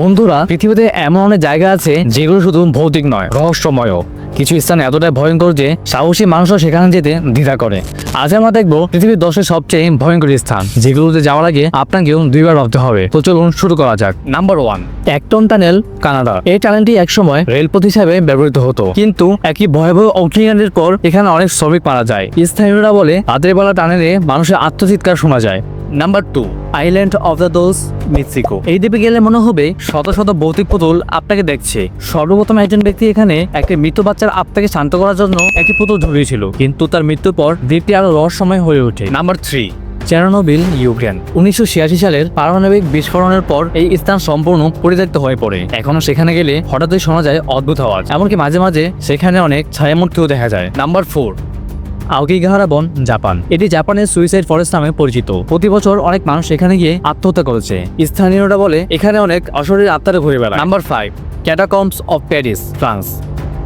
বন্ধুরা, পৃথিবীতে এমন অনেক জায়গা আছে যেগুলো শুধু ভৌতিক নয় রহস্যময় কিছু স্থান এতটাই ভয়ঙ্কর যে সাহসী মানুষও সেখানে যেতে দ্বিধা করে। আজ আমরা দেখব পৃথিবীর দশের সবচেয়ে ভয়ঙ্কর স্থান, যেগুলোতে যাওয়ার আগে আপনাকেও দুইবার ভাবতে হবে। তো চলুন শুরু করা যাক। নাম্বার ওয়ান একটন টানেল কানাডা এই টানেলটি একসময় রেলপথ হিসাবে ব্যবহৃত হতো। কিন্তু একই ভয়াবহ অগ্নিকাণ্ডের পর এখানে অনেক শ্রমিক মারা যায়। স্থানীয়রা বলে রাতের বেলা টানেলে মানুষের আত্মচিৎকার শোনা যায়। Number two island of the dolls Mexico এই দ্বীপে গেলে মনে হবে শত শত ভৌতিক পুতুল আপনাকে দেখছে। সর্বপ্রথম একজন ব্যক্তি এখানে একটি মৃত বাচ্চার আত্মাকে শান্ত করার জন্য একটি পুতুল ঝুলিয়েছিল। কিন্তু তার মৃত্যুর পর দ্বীপটি আরও রহস্যময় হয়ে ওঠে। নাম্বার থ্রি চেরানোবিল ইউক্রেন উনিশশো ছিয়াশি সালের পারমাণবিক বিস্ফোরণের পর এই স্থান সম্পূর্ণ পরিত্যক্ত হয়ে পড়ে। এখনও সেখানে গেলে হঠাৎই শোনা যায় অদ্ভুত আওয়াজ। এমনকি মাঝে মাঝে সেখানে অনেক ছায়ামূর্তিও দেখা যায়। নাম্বার ফোর আওকিগাহারা বন জাপান। এটি জাপানের সুইসাইড ফরেস্ট নামে পরিচিত। প্রতি বছর অনেক মানুষ এখানে গিয়ে আত্মহত্যা করেছে। স্থানীয়রা বলে এখানে অনেক অশরীর আত্মারে ঘুরে বেড়ায়। Number five catacombs of Paris France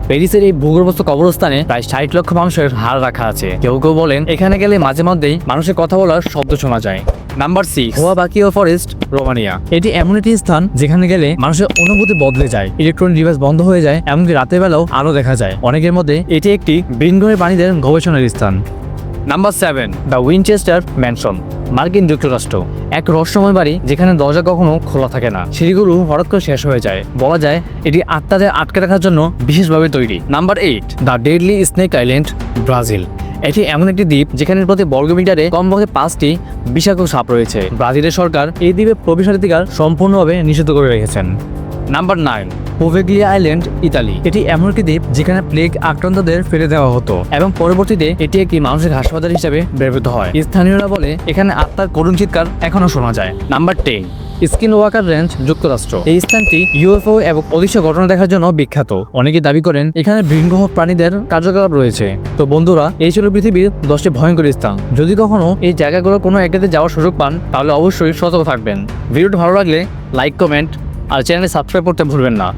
প্যারিসের এই ভূগর্ভস্থ কবরস্থানে প্রায় ষাট লক্ষ মানুষের হার রাখা আছে। কেউ কেউ বলেন এখানে গেলে মাঝে মধ্যেই মানুষের কথা বলার শব্দ শোনা যায়। নাম্বার সিক্স হোয়া বাকিও ফরেস্ট। রোমানিয়া। এটি এমন একটি স্থান যেখানে গেলে মানুষের অনুভূতি বদলে যায়। ইলেকট্রনিক ডিভাইস বন্ধ হয়ে যায় এমনকি রাতের বেলাও আলো দেখা যায়। অনেকের মধ্যে এটি একটি বৃঙ্গমের প্রাণীদের গবেষণার স্থান। Number seven the Winchester mansion মার্কিন যুক্তরাষ্ট্র এক রহস্যময় বাড়ি যেখানে দরজা কখনো খোলা থাকে না। সিঁড়িগুলো হঠাৎ করে শেষ হয়ে যায়। বলা যায় এটি আত্মাদের আটকে রাখার জন্য বিশেষভাবে তৈরি। Number eight the deadly snake island Brazil এটি এমন একটি দ্বীপ যেখানে প্রতি বর্গমিটারে কমপক্ষে পাঁচটি বিষাক্ত সাপ রয়েছে। ব্রাজিলের সরকার এই দ্বীপে প্রবেশাধিকার সম্পূর্ণভাবে নিষিদ্ধ করে রেখেছেন। Number nine. Poveglia island Italy এটি এমন একটি দ্বীপ যেখানে প্লেগ আক্রান্তদের ফেলে দেওয়া হতো। এবং পরবর্তীতে এটি একটি মানসিক হাসপাতাল হিসেবে ব্যবহৃত হয়। স্থানীয়রা বলে, এখানে আত্মার করুণ চিৎকার এখনও শোনা যায়। Number ten skin Waker range যুক্তরাষ্ট্র। এই স্থানটি ইউএফও এবং অদৃশ্য ঘটনা দেখার জন্য বিখ্যাত। অনেকে দাবি করেন, এখানে বৃঙ্গহ প্রাণীদের কার্যকলাপ রয়েছে। তো বন্ধুরা, এই ছিল পৃথিবীর দশটি ভয়ঙ্কর স্থান। যদি কখনো এই জায়গাগুলো কোনো একটাতে যাওয়ার সুযোগ পান, তাহলে অবশ্যই সতর্ক থাকবেন। ভিডিওটি ভালো লাগলে লাইক, কমেন্ট আর চ্যানেলে সাবস্ক্রাইব করতে ভুলবেন না।